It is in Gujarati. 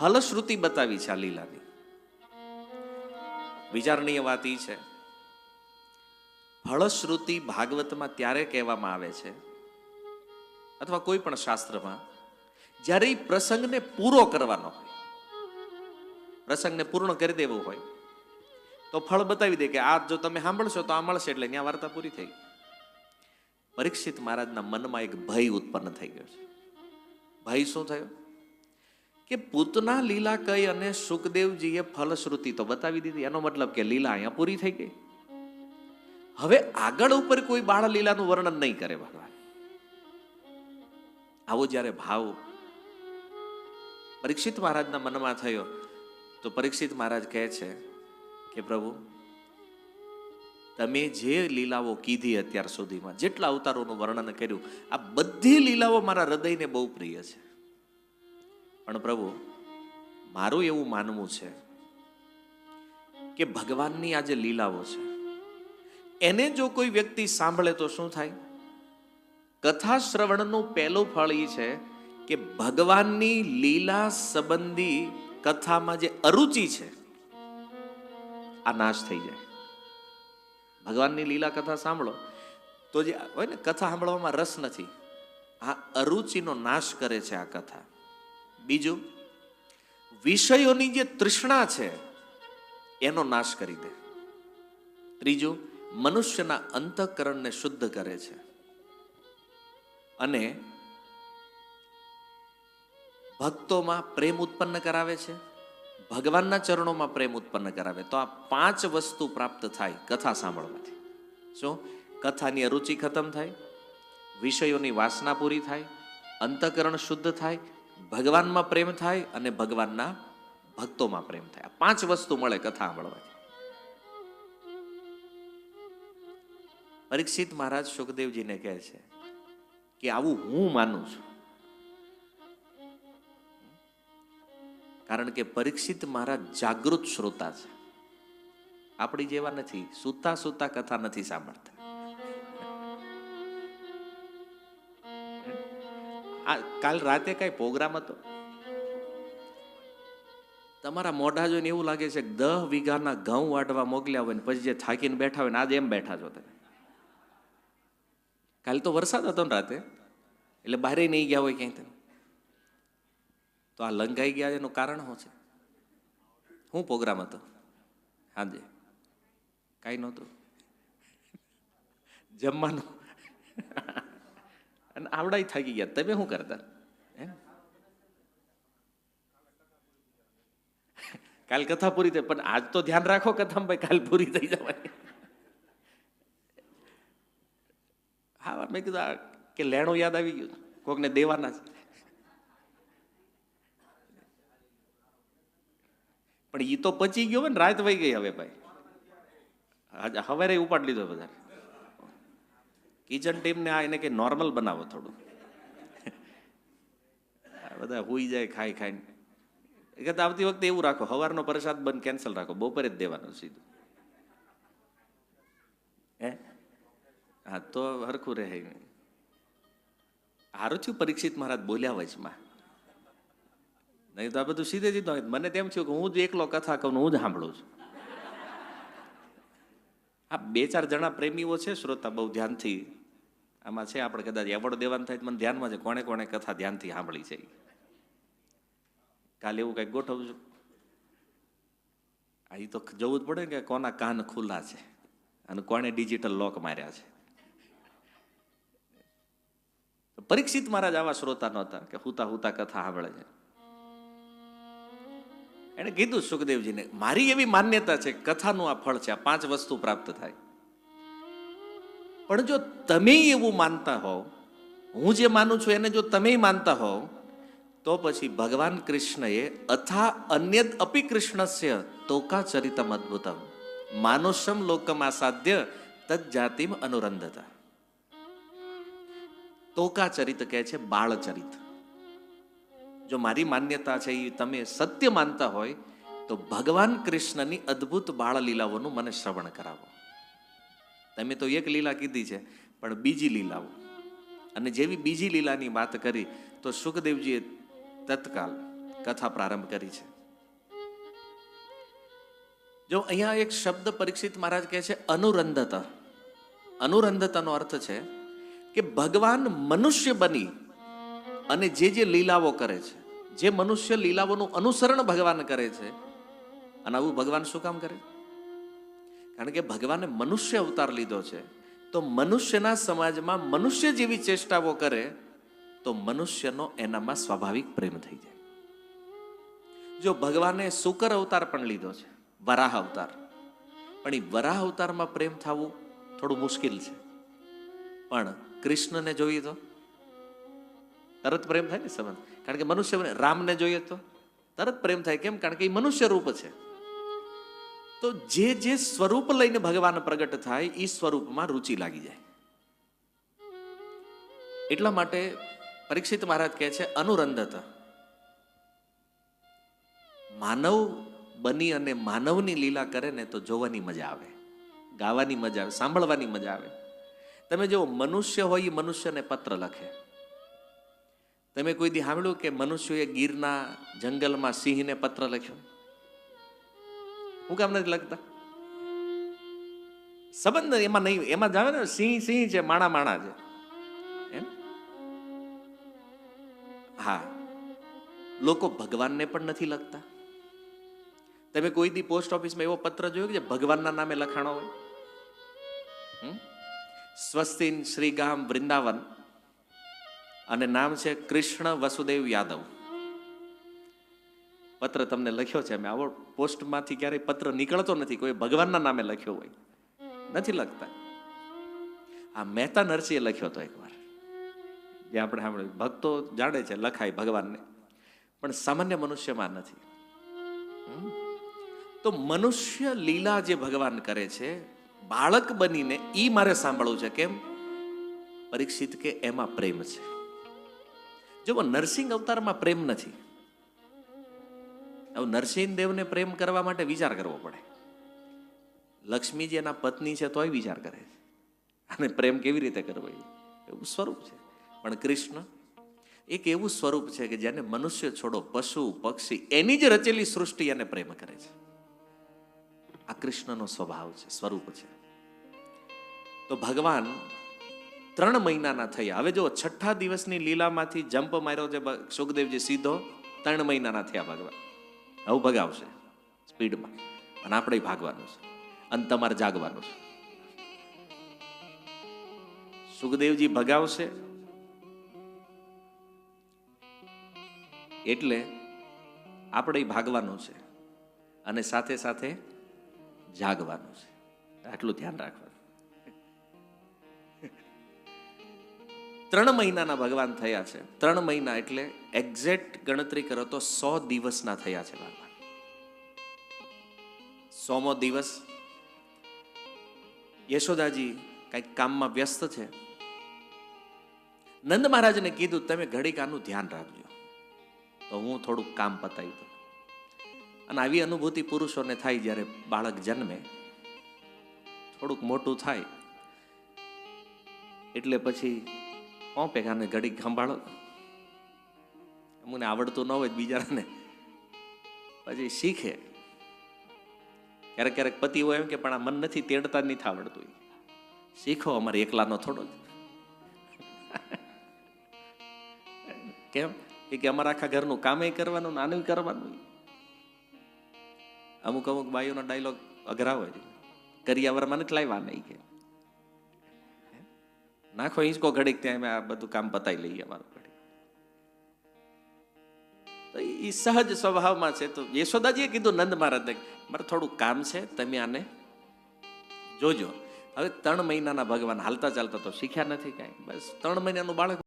ફલશ્રુતિ બતાવી છે આ લીલાની. વિચારણીય વાત એ છે. ફળશ્રુતિ ભાગવતમાં ત્યારે કહેવામાં આવે છે? અથવા કોઈ પણ શાસ્ત્રમાં, જ્યારે એ પ્રસંગને પૂરો કરવાનો હોય, પ્રસંગને પૂર્ણ કરી દેવો હોય, તો ફળ બતાવી દે કે આ જો તમે સાંભળશો તો આ મળશે એટલે ત્યાં વાર્તા પૂરી થઈ. પરીક્ષિત મહારાજના મનમાં એક ભય ઉત્પન્ન થઈ ગયો છે. ભય શું થયો? કે પૂતના લીલા કઈ અને સુખદેવજીએ ફલશ્રુતિ તો બતાવી દીધી. એનો મતલબ કે લીલા અહીંયા પૂરી થઈ ગઈ. હવે આગળ ઉપર કોઈ બાળ લીલાનું વર્ણન નહીં કરે ભગવાન. આવો જ્યારે ભાવ પરીક્ષિત મહારાજના મનમાં થયો, તો પરીક્ષિત મહારાજ કહે છે કે પ્રભુ, તમે જે લીલાઓ કીધી અત્યાર સુધીમાં, જેટલા અવતારોનું વર્ણન કર્યું, આ બધી લીલાઓ મારા હૃદયને બહુ પ્રિય છે. પણ પ્રભુ, મારું એવું માનવું છે કે ભગવાનની આ જે લીલાઓ છે, એને જો કોઈ વ્યક્તિ સાંભળે તો શું થાય? કથા શ્રવણનું પહેલું ફળ એ છે કે ભગવાનની લીલા સંબંધી કથામાં જે અરુચિ છે, આ નાશ થઈ જાય. ભગવાનની લીલા કથા સાંભળો, તો જે હોય ને, કથા સાંભળવામાં રસ નથી. આ અરુચિનો નાશ કરે છે આ કથા. બીજું, વિષયોની જે તૃષ્ણા છે, એનો નાશ કરી દે. ત્રીજું, મનુષ્યના અંતઃકરણને શુદ્ધ કરે છે. અને ભક્તોમાં પ્રેમ ઉત્પન્ન કરાવે છે, ભગવાનના ચરણોમાં પ્રેમ ઉત્પન્ન કરાવે. તો આ પાંચ વસ્તુ પ્રાપ્ત થાય કથા સાંભળવાથી. શું? કથાની અરુચિ ખતમ થાય, વિષયોની વાસના પૂરી થાય, અંતઃકરણ શુદ્ધ થાય ભગવાનમાં પ્રેમ થાય અને ભગવાનના ભક્તોમાં પ્રેમ થાય. પાંચ વસ્તુ મળે કથા સાંભળવાથી. પરીક્ષિત મહારાજ સુખદેવજીને કહે છે કે આવું હું માનું છું. કારણ કે પરીક્ષિત મહારાજ જાગૃત શ્રોતા છે. આપણી જેવા નથી. સૂતા સૂતા કથા નથી સાંભળતા. આ કાલ રાતે કઈ પ્રોગ્રામ હતો? તમારા મોઢા જોઈને એવું લાગે છે કે દહ વીઘાના ઘઉં વાટવા મોકલ્યા હોય ને પછી જે થાકીને બેઠા હોય ને આજે એમ બેઠા છો તમે. કાલે તો વરસાદ હતો ને રાતે. એટલે બહારે નહીં ગયા હોય ક્યાંય તમે. તો આ લંઘાઈ ગયા એનું કારણ શું છે? શું પ્રોગ્રામ હતો? હાજે કાંઈ નહોતું. જમવાનું. અને આવડાય થાકી ગયા તમે શું કરતા? હે? કાલ કથા પૂરી થઈ, પણ આજ તો ધ્યાન રાખો કથામાં ભાઈ, કાલ પૂરી થઈ જવાની. હા, મેં કીધું કે લેણું યાદ આવી ગયું. કોકને દેવાના છે. પણ એ તો પચી ગયો હોય ને, રાત વહી ગઈ હવે ભાઈ. હવારે ઉપાડ લીધો બધા કિચન ટીમને આ એને કે નોર્મલ બનાવો થોડું. બધા હુઈ જાય, ખાઈ ખાઈને. એ કરતા આવતી વખતે એવું રાખો, હવારનો પ્રસાદ બંધ કેન્સલ રાખો, બપોરે જ દેવાનું સીધું. હે? હા, તો હરખું રહે. હારું થયું પરીક્ષિત મહારાજ બોલ્યા વચમાં. નહીં તો આ બધું સીધે સીધું. મને તેમ થયું કે હું જ એકલો કથા કહું હું જ સાંભળું છું. આ બે ચાર જણા પ્રેમીઓ છે, શ્રોતા બહુ ધ્યાનથી આમાં છે, આપણે કદાચ એવોર્ડ દેવાનું થાય મને ધ્યાનમાં છે, કોણે કોણે કથા ધ્યાનથી સાંભળી છે. કાલે એવું કંઈક ગોઠવું છું આ એ તો જવું જ પડે કે કોના કાન ખુલ્લા છે અને કોણે ડિજિટલ લોક માર્યા છે. પરીક્ષિત મહારાજ આવા શ્રોતા નહોતા કે હુતા હુતા કથા સાંભળે છે. એને કીધું સુખદેવજીને, મારી એવી માન્યતા છે, કથાનું આ ફળ છે, આ પાંચ વસ્તુ પ્રાપ્ત થાય. પણ જો તમે એવું માનતા હોવ, હું જે માનું છું એને જો તમે માનતા હોવ, તો પછી ભગવાન કૃષ્ણએ અથા અન્યદ અપી કૃષ્ણસ્ય તોકા ચરિતમ અદ્ભુતમ. માનુષમ લોકમ આસાધ્ય તદ જાતિમ અનુરંધતા. તોકા ચરિત કહે છે બાળ ચરિત જો મારી માન્યતા છે એ તમે સત્ય માનતા હોય, તો ભગવાન કૃષ્ણની અદ્ભુત બાળ લીલાઓનું મને શ્રવણ કરાવો. તમે તો એક લીલા કીધી છે, પણ બીજી લીલાઓ. અને જેવી બીજી લીલાની વાત કરી, તો સુખદેવજીએ તત્કાલ કથા પ્રારંભ કરી છે. જો અહીંયા એક શબ્દ પરીક્ષિત મહારાજ કહે છે, અનુરંધતા. અનુરંધતાનો અર્થ છે કે ભગવાન મનુષ્ય બની અને જે જે લીલાઓ કરે છે, જે મનુષ્ય લીલાઓનું અનુસરણ ભગવાન કરે છે, અને આવું ભગવાન શું કામ કરે? કારણ કે ભગવાને મનુષ્ય અવતાર લીધો છે, તો મનુષ્યના સમાજમાં મનુષ્ય જેવી ચેષ્ટાઓ કરે, તો મનુષ્યનો એનામાં સ્વાભાવિક પ્રેમ થઈ જાય. જો ભગવાને શુકર અવતાર પણ લીધો છે, વરાહ અવતાર, પણ એ વરાહ અવતારમાં પ્રેમ થવું થોડું મુશ્કેલ છે. પણ કૃષ્ણને જોઈએ તો તરત પ્રેમ થાય ને સંબંધ? કારણ કે મનુષ્ય રામને જોઈએ તો તરત પ્રેમ થાય. કેમ? કારણ કે એ મનુષ્ય રૂપ છે. તો જે જે સ્વરૂપ લઈને ભગવાન પ્રગટ થાય એ સ્વરૂપમાં રુચિ લાગી જાય. એટલા માટે પરીક્ષિત મહારાજ કહે છે, અનુરંધત. માનવ બની અને માનવની લીલા કરે ને તો જોવાની મજા આવે. ગાવાની મજા આવે, સાંભળવાની મજા આવે. તમે જો મનુષ્ય હોય, એ મનુષ્યને પત્ર લખે. તમે કોઈ દી સાંભળ્યું કે મનુષ્યએ ગીરના જંગલમાં સિંહને પત્ર લખ્યો? હું કામ નથી લખતા? સંબંધ એમાં નહીં, એમાં જાવે ને સિંહ સિંહ છે, માણા માણા છે. એમ? હા. લોકો ભગવાનને પણ નથી લખતા. તમે કોઈ દી પોસ્ટ ઓફિસમાં એવો પત્ર જોયો કે જે ભગવાનના નામે લખાણો હોય? સ્વસ્તિન શ્રીગામ વૃંદાવન. અને નામ છે કૃષ્ણ વસુદેવ યાદવ. પત્ર તમને લખ્યો છે. મેં આવો પોસ્ટમાંથી ક્યારેય પત્ર નીકળતો નથી. કોઈ ભગવાનના નામે લખ્યો હોય. નથી લખતા. આ મહેતા નરસિંહે લખ્યો હતો એકવાર. જે આપણે સાંભળ્યું. ભક્તો જાણે છે લખાય ભગવાનને. પણ સામાન્ય મનુષ્યમાં નથી. તો મનુષ્ય લીલા જે ભગવાન કરે છે, બાળક બનીને ઈ મારે સાંભળવું છે. કેમ? પરીક્ષિત કે એમાં પ્રેમ છે. જો નરસિંહ અવતારમાં પ્રેમ નથી. હવે નરસિંહ દેવને પ્રેમ કરવા માટે વિચાર કરવો પડે. લક્ષ્મીજી એના પત્ની છે તોય વિચાર કરે છે. અને પ્રેમ કેવી રીતે કરવો એવું સ્વરૂપ છે. પણ કૃષ્ણ એક એવું સ્વરૂપ છે કે જેને મનુષ્ય છોડો, પશુ, પક્ષી, એની જ રચેલી સૃષ્ટિ એને પ્રેમ કરે છે. આ કૃષ્ણનો સ્વભાવ છે, સ્વરૂપ છે. તો ભગવાન ત્રણ મહિનાના થયા. હવે જો છઠ્ઠા દિવસની લીલામાંથી જમ્પ માર્યો છે સુખદેવજી સીધો, ત્રણ મહિનાના થયા ભગવાન. હવે ભગાવશે સ્પીડમાં. અને આપણે ભાગવાનું છે. અને તમારે જાગવાનું છે. સુખદેવજી ભગાવશે એટલે આપણે ભાગવાનું છે. અને સાથે સાથે જાગવાનું છે. આટલું ધ્યાન રાખવાનું. ત્રણ મહિનાના ભગવાન થયા છે. ત્રણ મહિના એટલે એક્ઝેક્ટ ગણતરી કરો તો સો દિવસના થયા છે ભગવાન. સોમો દિવસ. યશોદાજી કંઈક કામમાં વ્યસ્ત છે. નંદ મહારાજને કીધું, તમે ઘડીક આનું ધ્યાન રાખજો. તો હું થોડુંક કામ પતાવી દઉં. અને આવી અનુભૂતિ પુરુષોને થાય જ્યારે બાળક જન્મે. થોડુંક મોટું થાય. એટલે પછી કોપે કાને ઘડીક સંભાળો. અમને આવડતું ન હોય બીજાને. પછી શીખે. ક્યારેક ક્યારેક પતિ હોય એમ કે પણ આ મન નથી તેડતા નથી આવડતું. શીખો અમારે એકલાનો થોડો કેમ? કે અમારા આખા ઘરનું કામે કરવાનું આનું કરવાનું. અમુક અમુક બાઈઓનો ડાયલોગ અઘરા હોય કરિયાવરમાં નથી લાવ્યા નહીં કે. નાખો હિંચકો ઘડીક ત્યાં અમે આ બધું કામ પતાવી લઈએ અમારું તો એ સહજ સ્વભાવમાં છે. તો યશોદાજીએ કીધું, નંદ મહારાજને મારે થોડું કામ છે, તમે આને જોજો. હવે ત્રણ મહિનાના ભગવાન હાલતા ચાલતા તો શીખ્યા નથી કાંઈ. બસ ત્રણ મહિનાનું બાળક